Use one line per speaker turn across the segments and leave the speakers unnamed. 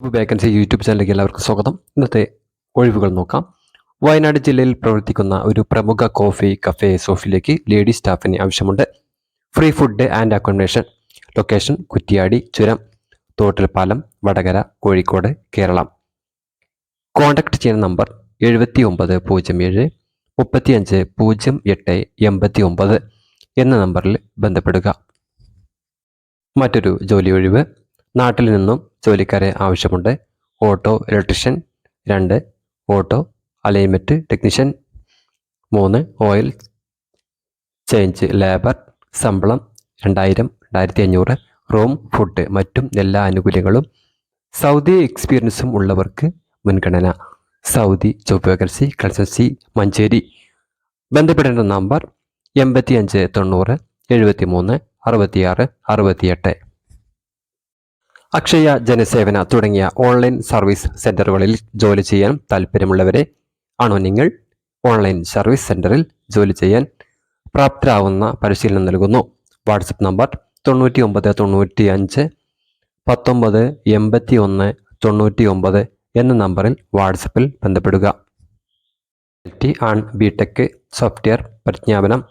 Vacancy YouTube ചാനലിലേക്ക് എല്ലാവർക്കും സ്വാഗതം. ഇന്നത്തെ ഒഴിവുകൾ നോക്കാം. വയനാട് ജില്ലയിൽ പ്രവർത്തിക്കുന്ന ഒരു പ്രമുഖ കോഫി കഫേ സോഫിലേക്ക് ലേഡി സ്റ്റാഫിന് ആവശ്യമുണ്ട്. Free food and accommodation location Kuttiady ചുരം തോട്ടിൽപ്പാലം വടകര കോഴിക്കോട് കേരളം. കോൺടാക്ട് ചെയ്യുന്ന നമ്പർ എഴുപത്തി ഒമ്പത് പൂജ്യം ഏഴ് മുപ്പത്തിയഞ്ച് പൂജ്യം എട്ട് എൺപത്തി ഒമ്പത് എന്ന നമ്പറിൽ ബന്ധപ്പെടുക. മറ്റൊരു ജോലി ഒഴിവ്. നാട്ടിൽ നിന്നും ജോലിക്കാരെ ആവശ്യമുണ്ട്. ഓട്ടോ ഇലക്ട്രീഷ്യൻ രണ്ട്. ഓട്ടോ അലൈൻമെന്റ് ടെക്നീഷ്യൻ മൂന്ന്. ഓയിൽ ചേഞ്ച് ലേബർ ശമ്പളം രണ്ടായിരം രണ്ടായിരത്തി അഞ്ഞൂറ് റൂം ഫുഡ് മറ്റും എല്ലാ ആനുകൂല്യങ്ങളും. സൗദി എക്സ്പീരിയൻസും ഉള്ളവർക്ക് മുൻഗണന. Saudi job vacancy consultancy Manjeri. ബന്ധപ്പെടേണ്ട നമ്പർ എൺപത്തി അഞ്ച് തൊണ്ണൂറ് എഴുപത്തി മൂന്ന് അറുപത്തിയാറ് അറുപത്തിയെട്ട്. അക്ഷയ ജനസേവന തുടങ്ങിയ ഓൺലൈൻ സർവീസ് സെന്ററുകളിൽ ജോലി ചെയ്യാൻ താല്പര്യമുള്ളവരെ ആണോ നിങ്ങൾ? ഓൺലൈൻ സർവീസ് സെന്ററിൽ ജോലി ചെയ്യാൻ പ്രാപ്തരാകുന്ന പരിശീലനം നൽകുന്നു. വാട്സപ്പ് നമ്പർ തൊണ്ണൂറ്റി ഒമ്പത് തൊണ്ണൂറ്റി അഞ്ച് പത്തൊമ്പത് എൺപത്തി ഒന്ന് തൊണ്ണൂറ്റി ഒമ്പത് എന്ന നമ്പറിൽ വാട്സപ്പിൽ ബന്ധപ്പെടുക. ടി ആൺ ബി ടെക് സോഫ്റ്റ്വെയർ പ്രജ്ഞാപനം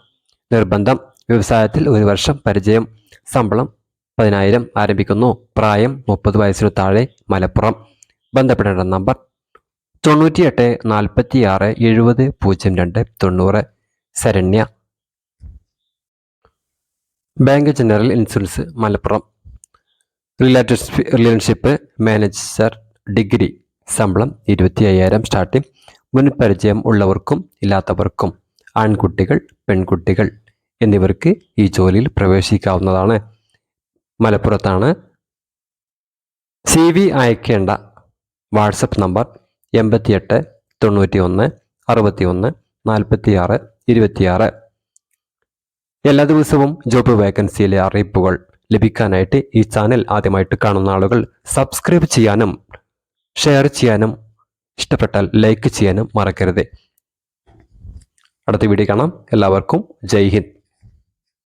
നിർബന്ധം. വ്യവസായത്തിൽ ഒരു വർഷം പരിചയം ശമ്പളം പതിനായിരം ആരംഭിക്കുന്നു. പ്രായം മുപ്പത് വയസ്സിനു താഴെ മലപ്പുറം. ബന്ധപ്പെടേണ്ട നമ്പർ തൊണ്ണൂറ്റിയെട്ട് നാൽപ്പത്തി ആറ് എഴുപത് പൂജ്യം രണ്ട് തൊണ്ണൂറ്. Saranya. Bank general insurance Malappuram. Related relationship manager degree. ശമ്പളം ഇരുപത്തി അയ്യായിരം സ്റ്റാർട്ടിംഗ് മുൻ പരിചയം ഉള്ളവർക്കും ഇല്ലാത്തവർക്കും ആൺകുട്ടികൾ പെൺകുട്ടികൾ എന്നിവർക്ക് ഈ ജോലിയിൽ പ്രവേശിക്കാവുന്നതാണ്. മലപ്പുറത്താണ്. സി വി അയക്കേണ്ട വാട്സപ്പ് നമ്പർ എൺപത്തിയെട്ട് തൊണ്ണൂറ്റി ഒന്ന് അറുപത്തി ഒന്ന് നാൽപ്പത്തി ആറ് ഇരുപത്തിയാറ്. എല്ലാ ദിവസവും ജോബ് വേക്കൻസിയിലെ അറിയിപ്പുകൾ ലഭിക്കാനായിട്ട് ഈ ചാനൽ ആദ്യമായിട്ട് കാണുന്ന ആളുകൾ സബ്സ്ക്രൈബ് ചെയ്യാനും ഷെയർ ചെയ്യാനും ഇഷ്ടപ്പെട്ടാൽ ലൈക്ക് ചെയ്യാനും മറക്കരുത്. അടുത്ത വീഡിയോ കാണാം. എല്ലാവർക്കും ജയ് ഹിന്ദ്.